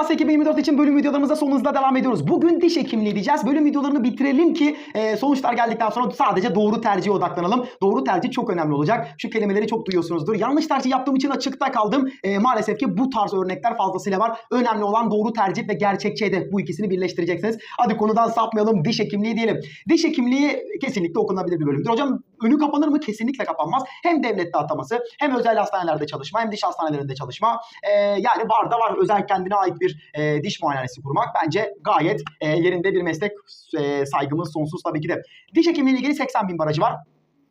YKS 2024 için bölüm videolarımıza son hızla devam ediyoruz. Bugün diş hekimliği diyeceğiz. Bölüm videolarını bitirelim ki e, sonuçlar geldikten sonra sadece doğru tercihe odaklanalım. Doğru tercih çok önemli olacak. Şu kelimeleri çok duyuyorsunuzdur. Yanlış tercih yaptığım için açıkta kaldım. E, maalesef ki bu tarz örnekler fazlasıyla var. Önemli olan doğru tercih ve gerçekçi hedef. Bu ikisini birleştireceksiniz. Hadi konudan sapmayalım. Diş hekimliği diyelim. Diş hekimliği kesinlikle okunabilir bir bölümdür. Hocam önü kapanır mı? Kesinlikle kapanmaz. Hem devlette ataması hem özel hastanelerde çalışma hem diş hastanelerinde çalışma. E, yani var da var özel kendine ait bir e, diş muayenesi kurmak bence gayet e, yerinde bir meslek e, saygımız sonsuz tabii ki de. Diş hekimliği ilgili 80 bin barajı var.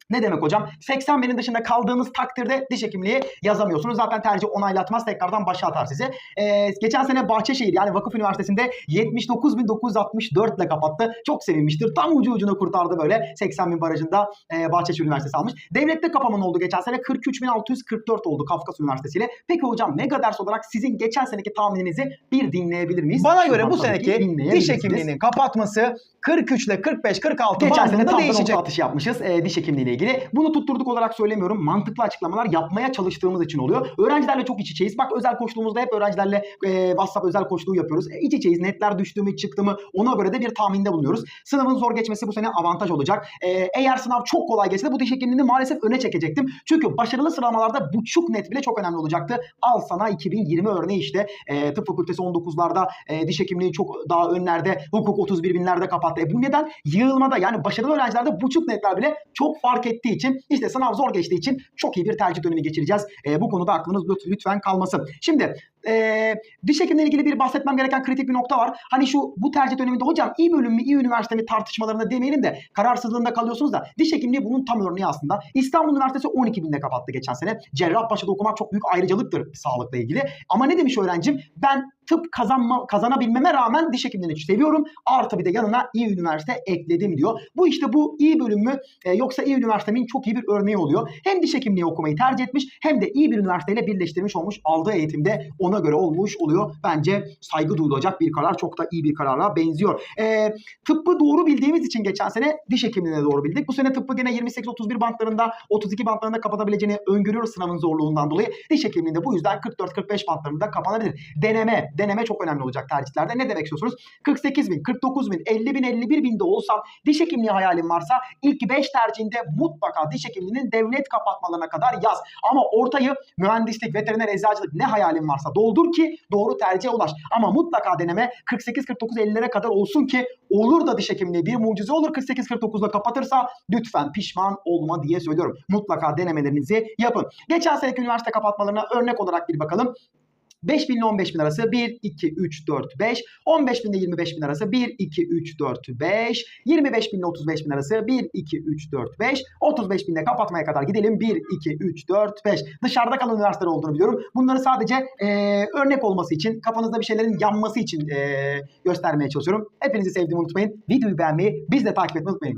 Ne demek hocam? 80 binin dışında kaldığınız takdirde diş hekimliği yazamıyorsunuz. Zaten tercih onaylatmaz tekrardan başa atar sizi. Ee, geçen sene Bahçeşehir yani Vakıf Üniversitesi'nde 79.964 ile kapattı. Çok sevinmiştir. Tam ucu ucuna kurtardı böyle. 80 bin barajında e, Bahçeşehir Üniversitesi almış. Devlette kapaman oldu geçen sene. 43.644 oldu Kafkas Üniversitesi ile. Peki hocam mega ders olarak sizin geçen seneki tahmininizi bir dinleyebilir miyiz? Bana göre bu seneki diş hekimliğinin kapatması 43 ile 45 46 Geçen sene tam değişecek. atışı yapmışız e, diş hekimliği ile ilgili. Bunu tutturduk olarak söylemiyorum. Mantıklı açıklamalar yapmaya çalıştığımız için oluyor. Öğrencilerle çok iç içeyiz. Bak özel koçluğumuzda hep öğrencilerle e, WhatsApp özel koçluğu yapıyoruz. E, iç içeyiz. Netler düştü mü çıktı mı ona göre de bir tahminde bulunuyoruz. Sınavın zor geçmesi bu sene avantaj olacak. E, eğer sınav çok kolay geçse de bu diş hekimliğini maalesef öne çekecektim. Çünkü başarılı sıralamalarda buçuk net bile çok önemli olacaktı. Al sana 2020 örneği işte. E, tıp fakültesi 19'larda e, diş hekimliği çok daha önlerde. Hukuk 31 binlerde kapattı. E, bu neden? Yığılmada yani başarılı öğrencilerde buçuk netler bile çok fark ettiği için işte sınav zor geçtiği için çok iyi bir tercih dönemi geçireceğiz. E, bu konuda aklınız lüt- lütfen kalmasın. Şimdi e, diş hekimliğiyle ilgili bir bahsetmem gereken kritik bir nokta var. Hani şu bu tercih döneminde hocam iyi bölüm mü iyi üniversite mi tartışmalarında demeyelim de kararsızlığında kalıyorsunuz da diş hekimliği bunun tam örneği aslında. İstanbul Üniversitesi 12 binde kapattı geçen sene. Cerrahpaşa'da okumak çok büyük ayrıcalıktır sağlıkla ilgili. Ama ne demiş öğrencim? Ben tıp kazanma, kazanabilmeme rağmen diş hekimliğini seviyorum. Artı bir de yanına iyi üniversite ekledim diyor. Bu işte bu iyi bölüm mü e, yoksa iyi üniversitemin çok iyi bir örneği oluyor. Hem diş hekimliği okumayı tercih etmiş hem de iyi bir üniversiteyle birleştirmiş olmuş. Aldığı eğitimde ona göre olmuş oluyor. Bence saygı duyulacak bir karar. Çok da iyi bir karara benziyor. E, tıbbı doğru bildiğimiz için geçen sene diş hekimliğine doğru bildik. Bu sene tıbbı gene 28-31 bantlarında 32 bantlarında kapatabileceğini öngörüyoruz sınavın zorluğundan dolayı. Diş hekimliğinde bu yüzden 44-45 bantlarında kapanabilir. Deneme, deneme çok önemli olacak tercihlerde. Ne demek istiyorsunuz? 48 bin, 49 bin, 50 bin, 51 binde olsam diş hekimliği hayalin varsa ilk 5 tercihinde mutlaka diş hekimliğinin devlet kapatmalarına kadar yaz. Ama ortayı mühendislik, veteriner, eczacılık ne hayalin varsa doldur ki doğru tercihe ulaş. Ama mutlaka deneme 48-49-50'lere kadar olsun ki olur da diş hekimliği bir mucize olur 48-49'da kapatırsa lütfen pişman olma diye söylüyorum. Mutlaka denemelerinizi yapın. Geçen seneki üniversite kapatmalarına örnek olarak bir bakalım. 5 bin ile 15 bin arası 1, 2, 3, 4, 5. 15 bin ile 25 bin arası 1, 2, 3, 4, 5. 25 bin ile 35 bin arası 1, 2, 3, 4, 5. 35 bin ile kapatmaya kadar gidelim. 1, 2, 3, 4, 5. Dışarıda kalan üniversiteler olduğunu biliyorum. Bunları sadece eee, örnek olması için, kafanızda bir şeylerin yanması için eee, göstermeye çalışıyorum. Hepinizi sevdiğimi unutmayın. Videoyu beğenmeyi, biz de takip etmeyi unutmayın.